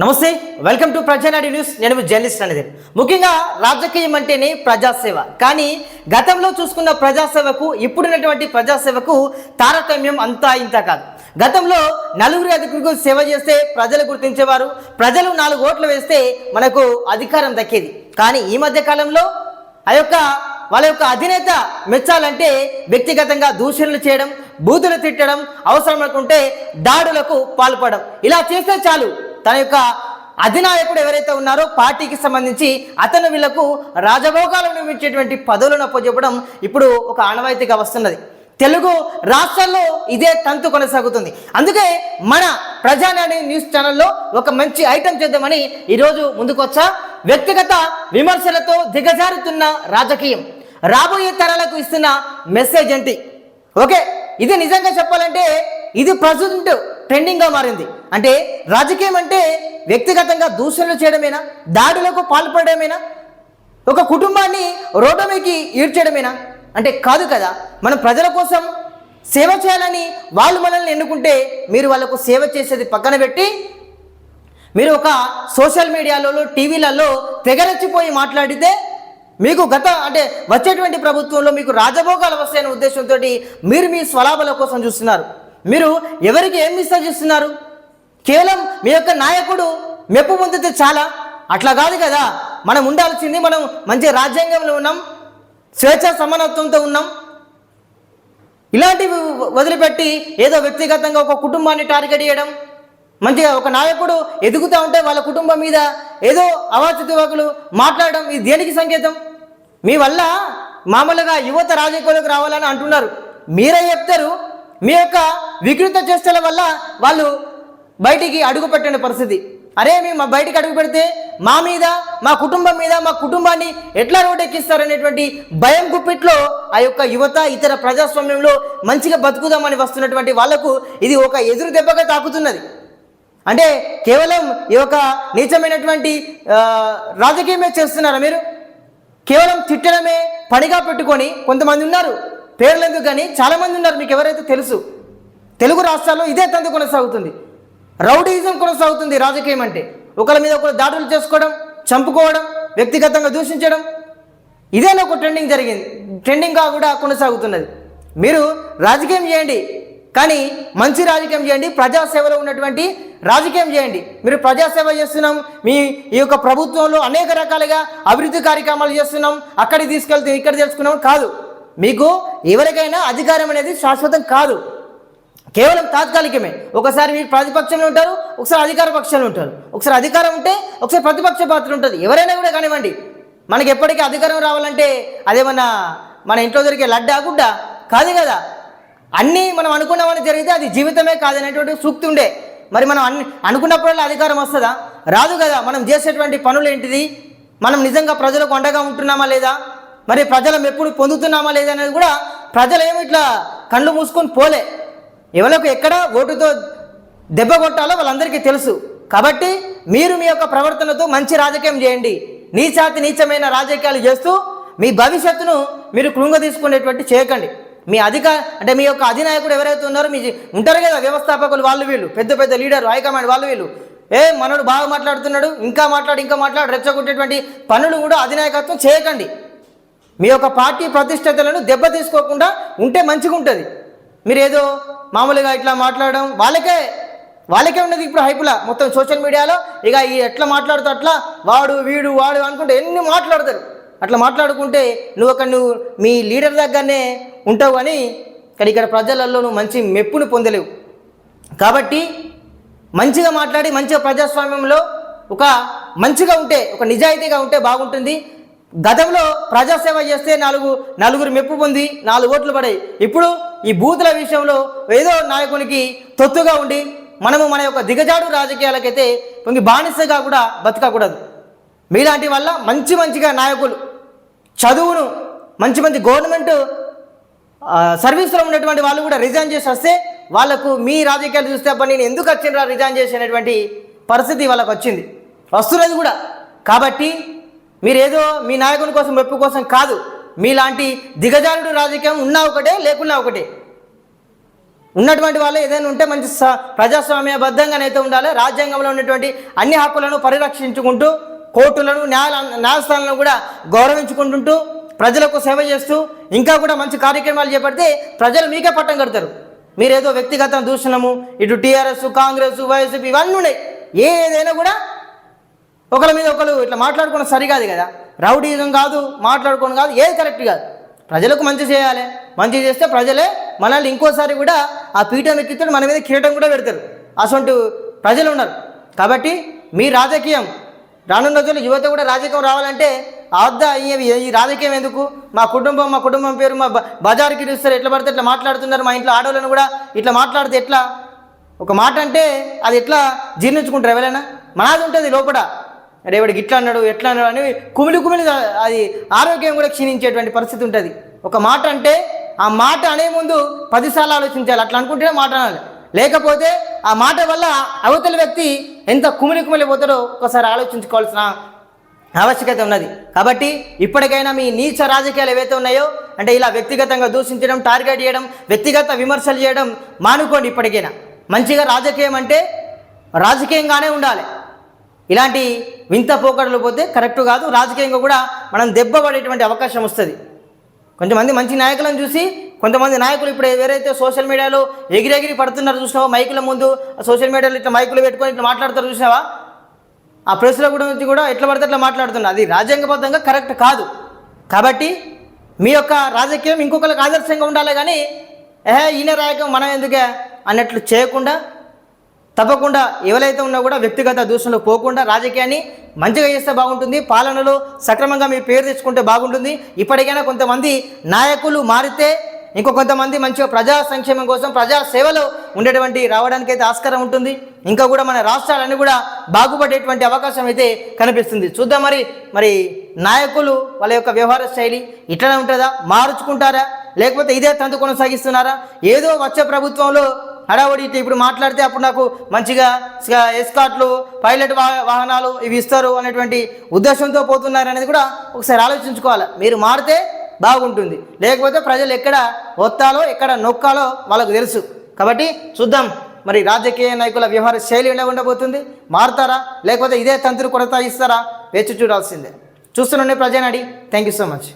నమస్తే welcome to Prajanadu news నేను మీ journalist అనేది ముఖ్యంగా రాజకీయం అంటేనే ప్రజాసేవ. కానీ గతంలో చూసుకున్న ప్రజాసేవకు ఇప్పుడున్నటువంటి ప్రజాసేవకు తారతమ్యం అంతా ఇంత కాదు. గతంలో నలుగురు అధికారులకు సేవ చేస్తే ప్రజలు గుర్తించేవారు ప్రజలు నాలుగు ఓట్లు వేస్తే మనకు అధికారం దక్కేది. కానీ ఈ మధ్య కాలంలో ఆ యొక్క వాళ్ళ యొక్క అధినేత మెచ్చాలంటే వ్యక్తిగతంగా దూషణలు చేయడం బూతులు తిట్టడం అవసరం అనుకుంటే దాడులకు పాల్పడడం. ఇలా చేస్తే చాలు. తన యొక్క అధినాయకుడు ఎవరైతే ఉన్నారో పార్టీకి సంబంధించి అతను వీళ్ళకు రాజభోగాలను ఇచ్చేటువంటి పదవులను అప్పచెప్పడం ఇప్పుడు ఒక ఆనవాయితీగా వస్తున్నది. తెలుగు రాష్ట్రాల్లో ఇదే తంతు కొనసాగుతుంది. అందుకే మన ప్రజానాడి న్యూస్ ఛానల్లో ఒక మంచి ఐటెం చేద్దామని ఈరోజు ముందుకొచ్చా. వ్యక్తిగత విమర్శలతో దిగజారుతున్న రాజకీయం. రాబోయే తరాలకు ఇస్తున్న మెసేజ్ ఏంటి? ఓకే ఇది నిజంగా చెప్పాలంటే ఇది ప్రజెంట్ ట్రెండింగ్గా మారింది. అంటే రాజకీయం అంటే వ్యక్తిగతంగా దూషణలు చేయడమేనా? దాడులకు పాల్పడమేనా ఒక కుటుంబాన్ని రోడ్డు మీదకి ఈడ్చడమేనా? అంటే కాదు కదా మనం ప్రజల కోసం సేవ చేయాలని వాళ్ళు మనల్ని ఎన్నుకుంటే మీరు వాళ్ళకు సేవ చేసేది పక్కన పెట్టి మీరు ఒక సోషల్ మీడియాలలో టీవీలలో తెగరెచ్చిపోయి మాట్లాడితే మీకు గత అంటే వచ్చేటువంటి ప్రభుత్వంలో మీకు రాజభోగాలు వస్తాయనే ఉద్దేశంతో మీరు మీ స్వలాభాల కోసం చూస్తున్నారు. మీరు ఎవరికి ఏం మిస్టర్ ఇస్తున్నారు కేవలం మీ యొక్క నాయకుడు మెప్పు పొందితే చాలా. అట్లా కాదు కదా. మనం ఉండాల్సింది మనం మంచి రాజ్యాంగంలో ఉన్నాం. స్వేచ్ఛ సమానత్వంతో ఉన్నాం. ఇలాంటివి వదిలిపెట్టి ఏదో వ్యక్తిగతంగా ఒక కుటుంబాన్ని టార్గెట్ చేయడం మంచిగా ఒక నాయకుడు ఎదుగుతూ ఉంటే వాళ్ళ కుటుంబం మీద ఏదో అవాచితువకులు మాట్లాడడం ఇది దేనికి సంకేతం? మీ వల్ల మామూలుగా యువత రాజకీయాలకు రావాలని అంటున్నారు. మీరే చెప్తారు మీ యొక్క వికృత చేష్టల వల్ల వాళ్ళు బయటికి అడుగుపెట్టిన పరిస్థితి. అరే మేము మా బయటికి అడుగు పెడితే మా మీద మా కుటుంబం మీద మా కుటుంబాన్ని ఎట్లా రోడ్డెక్కిస్తారనేటువంటి భయం గుప్పిట్లో ఆ యొక్క యువత ఇతర ప్రజాస్వామ్యంలో మంచిగా బతుకుదామని వస్తున్నటువంటి వాళ్ళకు ఇది ఒక ఎదురు దెబ్బగా తాకుతున్నది. అంటే కేవలం ఈ యొక్క నీచమైనటువంటి రాజకీయమే చేస్తున్నారా మీరు? కేవలం తిట్టడమే పనిగా పెట్టుకొని కొంతమంది ఉన్నారు. పేర్లు ఎందుకు కానీ చాలామంది ఉన్నారు మీకు ఎవరైతే తెలుసు. తెలుగు రాష్ట్రాల్లో ఇదే తంతు కొనసాగుతుంది. రౌడీయిజం కొనసాగుతుంది రాజకీయం అంటే. ఒకరి మీద ఒకరు దాడులు చేసుకోవడం చంపుకోవడం వ్యక్తిగతంగా దూషించడం. ఇదేనా ఒక ట్రెండింగ్ జరిగింది. ట్రెండింగ్గా కూడా కొనసాగుతున్నది. మీరు రాజకీయం చేయండి కానీ మంచి రాజకీయం చేయండి ప్రజాసేవలో ఉన్నటువంటి రాజకీయం చేయండి. మీరు ప్రజాసేవ చేస్తున్నాం మీ ఈ యొక్క ప్రభుత్వంలో అనేక రకాలుగా అభివృద్ధి కార్యక్రమాలు చేస్తున్నాం అక్కడికి తీసుకెళ్తే ఇక్కడ తెలుసుకున్నాం కాదు. మీకు ఎవరికైనా అధికారం అనేది శాశ్వతం కాదు. కేవలం తాత్కాలికమే. ఒకసారి మీరు ప్రతిపక్షంలో ఉంటారు ఒకసారి అధికార పక్షంలో ఉంటారు. ఒకసారి అధికారం ఉంటే ఒకసారి ప్రతిపక్ష పాత్ర ఉంటుంది ఎవరైనా కూడా కానివ్వండి. మనకి ఎప్పటికీ అధికారం రావాలంటే అదేమన్నా మన ఇంట్లో దొరికే లడ్డా గుడ్డ? కాదు కదా. అన్నీ మనం అనుకున్నామని జరిగితే అది జీవితమే కాదనేటువంటి సూక్తి ఉండే. మరి మనం అన్ని అనుకున్నప్పుడల్లా అధికారం వస్తుందా? రాదు కదా. మనం చేసేటువంటి పనులు ఏంటిది? మనం నిజంగా ప్రజలకు అండగా ఉంటున్నామా లేదా? మరి ప్రజల మెప్పుడు పొందుతున్నామా లేదనేది కూడా ప్రజలు ఏమి ఇట్లా కళ్ళు మూసుకొని పోలే. ఎవరికి ఎక్కడ ఓటుతో దెబ్బ కొట్టాలో వాళ్ళందరికీ తెలుసు. కాబట్టి మీరు మీ యొక్క ప్రవర్తనతో మంచి రాజకీయం చేయండి. నీచాతి నీచమైన రాజకీయాలు చేస్తూ మీ భవిష్యత్తును మీరు కృంగ తీసుకునేటువంటి చేయకండి. మీ అధిక అంటే మీ యొక్క అధినాయకుడు ఎవరైతే ఉన్నారో మీ ఉంటారు కదా వ్యవస్థాపకులు వాళ్ళు వీళ్ళు పెద్ద పెద్ద లీడర్ హైకమాండ్ వాళ్ళు వీళ్ళు. ఏ మనోడు బాగా మాట్లాడుతున్నాడు ఇంకా మాట్లాడు ఇంకా మాట్లాడు రెచ్చగొట్టేటువంటి పనులు కూడా అధినాయకత్వం చేయకండి. మీ యొక్క పార్టీ ప్రతిష్టతలను దెబ్బ తీసుకోకుండా ఉంటే మంచిగా ఉంటుంది. మీరు ఏదో మామూలుగా ఇట్లా మాట్లాడడం వాళ్ళకే వాళ్ళకే ఉన్నది ఇప్పుడు హైపులా మొత్తం సోషల్ మీడియాలో ఇక ఈ ఎట్లా మాట్లాడుతూ అట్లా వాడు వీడు వాడు అనుకుంటే ఎన్ని మాట్లాడతారు. అట్లా మాట్లాడుకుంటే నువ్వు ఒక నువ్వు మీ లీడర్ దగ్గరనే ఉంటావు అని ఇక్కడ ఇక్కడ ప్రజలలో నువ్వు మంచి మెప్పును పొందలేవు. కాబట్టి మంచిగా మాట్లాడి మంచిగా ప్రజాస్వామ్యంలో ఒక మంచిగా ఉంటే ఒక నిజాయితీగా ఉంటే బాగుంటుంది. గతంలో ప్రజాసేవ చేస్తే నాలుగు నలుగురు మెప్పు పొంది నాలుగు ఓట్లు పడాయి. ఇప్పుడు ఈ బూతుల విషయంలో ఏదో నాయకునికి తొత్తుగా ఉండి మనము మన యొక్క దిగజాడు రాజకీయాలకైతే పొంగి బానిసగా కూడా బతకకూడదు. మీలాంటి వల్ల మంచి మంచిగా నాయకులు చదువును మంచి మంచి గవర్నమెంట్ సర్వీస్లో ఉన్నటువంటి వాళ్ళు కూడా రిజైన్ చేసి వస్తే వాళ్ళకు మీ రాజకీయాలు చూస్తే అప్పుడు నేను ఎందుకు వచ్చిండ్రా రిజైన్ చేసినటువంటి పరిస్థితి వాళ్ళకు వచ్చింది. వస్తున్నది కూడా. కాబట్టి మీరేదో మీ నాయకుని కోసం మెప్పు కోసం కాదు. మీలాంటి దిగజారుడు రాజకీయం ఉన్నా ఒకటే లేకున్నా ఒకటే. ఉన్నటువంటి వాళ్ళు ఏదైనా ఉంటే మంచి స- ప్రజాస్వామ్యబద్ధంగానైతే ఉండాలి. రాజ్యాంగంలో ఉన్నటువంటి అన్ని హక్కులను పరిరక్షించుకుంటూ కోర్టులను న్యాయ న్యాయస్థానాలను కూడా గౌరవించుకుంటుంటూ ప్రజలకు సేవ చేస్తూ ఇంకా కూడా మంచి కార్యక్రమాలు చేపడితే ప్రజలు మీకే పట్టం కడతారు. మీరేదో వ్యక్తిగత దూషణము ఇటు టీఆర్ఎస్ కాంగ్రెస్ వైఎస్పీ ఇవన్నీ ఉన్నాయి. ఏదైనా కూడా ఒకరి మీద ఒకరు ఇట్లా మాట్లాడుకోవడం సరికాదు కదా. రౌడీజం కాదు మాట్లాడుకోవడం కాదు ఏది కరెక్ట్ కాదు. ప్రజలకు మంచి చేయాలి. మంచి చేస్తే ప్రజలే మనల్ని ఇంకోసారి కూడా ఆ పీఠం ఎక్కిస్తాడు మన మీద కిరీటం కూడా పెడతారు. అటువంటి ప్రజలు ఉన్నారు. కాబట్టి మీ రాజకీయం రానున్న రోజుల్లో యువత కూడా రాజకీయం రావాలంటే అద్దా అయ్యేవి ఈ రాజకీయం ఎందుకు? మా కుటుంబం మా కుటుంబం పేరు మా బజార్కి ఇస్తారు ఎట్లా పడితే ఇట్లా మాట్లాడుతున్నారు మా ఇంట్లో ఆడవాళ్ళని కూడా ఇట్లా మాట్లాడితే ఎట్లా? ఒక మాట అంటే అది ఎట్లా జీర్ణించుకుంటారు ఎవరైనా? మనది ఉంటుంది లోపల. రేవడికి ఇట్లా అన్నాడు ఎట్లా అన్నాడు అని కుమిలి కుమిలి అది ఆరోగ్యం కూడా క్షీణించేటువంటి పరిస్థితి ఉంటుంది. ఒక మాట అంటే ఆ మాట అనే ముందు పదిసార్లు ఆలోచించాలి. అట్లా అనుకుంటేనే మాట అనాలి. లేకపోతే ఆ మాట వల్ల అవతల వ్యక్తి ఎంత కుమిలి కుమిలి పోతాడో ఒకసారి ఆలోచించుకోవాల్సిన ఆవశ్యకత ఉన్నది. కాబట్టి ఇప్పటికైనా మీ నీచ రాజకీయాలు ఏవైతే ఉన్నాయో అంటే ఇలా వ్యక్తిగతంగా దూషించడం టార్గెట్ చేయడం వ్యక్తిగత విమర్శలు చేయడం మానుకోండి ఇప్పటికైనా. మంచిగా రాజకీయం అంటే రాజకీయంగానే ఉండాలి. ఇలాంటి వింత పోకడలు పోతే కరెక్ట్ కాదు. రాజకీయంగా కూడా మనం దెబ్బ పడేటువంటి అవకాశం వస్తుంది. కొంతమంది మంచి నాయకులను చూసి కొంతమంది నాయకులు ఇప్పుడు ఎవరైతే సోషల్ మీడియాలో ఎగిరెగిరి పడుతున్నారు చూసినావా? మైకుల ముందు సోషల్ మీడియాలో ఇట్లా మైకులు పెట్టుకొని ఇట్లా మాట్లాడతారు చూసినావా? ఆ ప్రెస్ల గురించి కూడా ఎట్లా పడితే అట్లా మాట్లాడుతున్నారు అది రాజ్యాంగబద్ధంగా కరెక్ట్ కాదు. కాబట్టి మీ యొక్క రాజకీయం ఇంకొకరికి ఆదర్శంగా ఉండాలి కానీ ఏహే ఈయన రాయకం మనం ఎందుకే? అన్నట్లు చేయకుండా తప్పకుండా ఎవరైతే ఉన్నా కూడా వ్యక్తిగత దూషణలు పోకుండా రాజకీయాన్ని మంచిగా చేస్తే బాగుంటుంది. పాలనలో సక్రమంగా మీ పేరు తెచ్చుకుంటే బాగుంటుంది. ఇప్పటికైనా కొంతమంది నాయకులు మారితే ఇంకో కొంతమంది మంచిగా ప్రజా సంక్షేమం కోసం ప్రజా సేవలో ఉండేటువంటి రావడానికి అయితే ఆస్కారం ఉంటుంది. ఇంకా కూడా మన రాష్ట్రాలన్నీ కూడా బాగుపడేటువంటి అవకాశం అయితే కనిపిస్తుంది. చూద్దాం మరి మరి నాయకులు వాళ్ళ యొక్క వ్యవహార శైలి ఇట్లనే ఉంటుందా? మార్చుకుంటారా? లేకపోతే ఇదే తంతు కొనసాగిస్తున్నారా? ఏదో వచ్చే ప్రభుత్వంలో హడావుడి ఇప్పుడు మాట్లాడితే అప్పుడు నాకు మంచిగా ఎస్కాట్లు పైలట్ వాహనాలు ఇవి ఇస్తారు అనేటువంటి ఉద్దేశంతో పోతున్నారు అనేది కూడా ఒకసారి ఆలోచించుకోవాలి. మీరు మారితే బాగుంటుంది. లేకపోతే ప్రజలు ఎక్కడ ఒత్తాలో ఎక్కడ నొక్కాలో వాళ్ళకు తెలుసు. కాబట్టి చూద్దాం. మరి రాజకీయ నాయకుల వ్యవహార శైలి ఎలా ఉండబోతుంది? మారుతారా? లేకపోతే ఇదే తంతులు కొనసాగిస్తారా? వేచి చూడాల్సిందే. చూస్తున్నాండి Prajanadi thank you so much